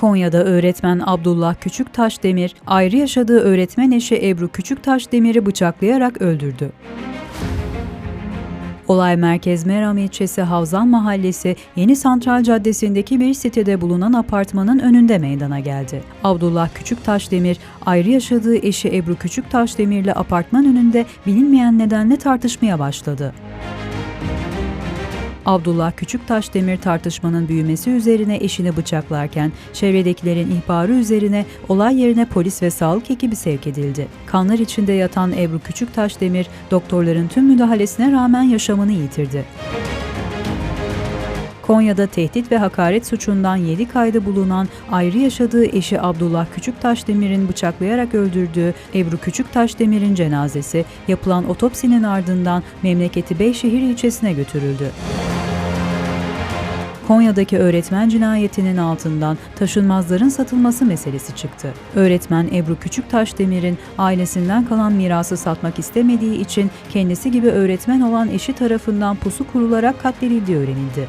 Konya'da öğretmen Abdullah Küçüktaş Demir, ayrı yaşadığı öğretmen eşi Ebru Küçüktaş Demir'i bıçaklayarak öldürdü. Olay Merkez Meram ilçesi Havzan Mahallesi Yeni Santral Caddesi'ndeki bir sitede bulunan apartmanın önünde meydana geldi. Abdullah Küçüktaş Demir, ayrı yaşadığı eşi Ebru Küçüktaş Demir'le apartman önünde bilinmeyen nedenle tartışmaya başladı. Abdullah Küçüktaş Demir tartışmanın büyümesi üzerine eşini bıçaklarken çevredekilerin ihbarı üzerine olay yerine polis ve sağlık ekibi sevk edildi. Kanlar içinde yatan Ebru Küçüktaş Demir doktorların tüm müdahalesine rağmen yaşamını yitirdi. Konya'da tehdit ve hakaret suçundan 7 kaydı bulunan ayrı yaşadığı eşi Abdullah Küçüktaş Demir'in bıçaklayarak öldürdüğü Ebru Küçüktaş Demir'in cenazesi yapılan otopsinin ardından memleketi Beyşehir ilçesine götürüldü. Konya'daki öğretmen cinayetinin altından taşınmazların satılması meselesi çıktı. Öğretmen Ebru Küçüktaş Demir'in ailesinden kalan mirası satmak istemediği için kendisi gibi öğretmen olan eşi tarafından pusu kurularak katledildiği öğrenildi.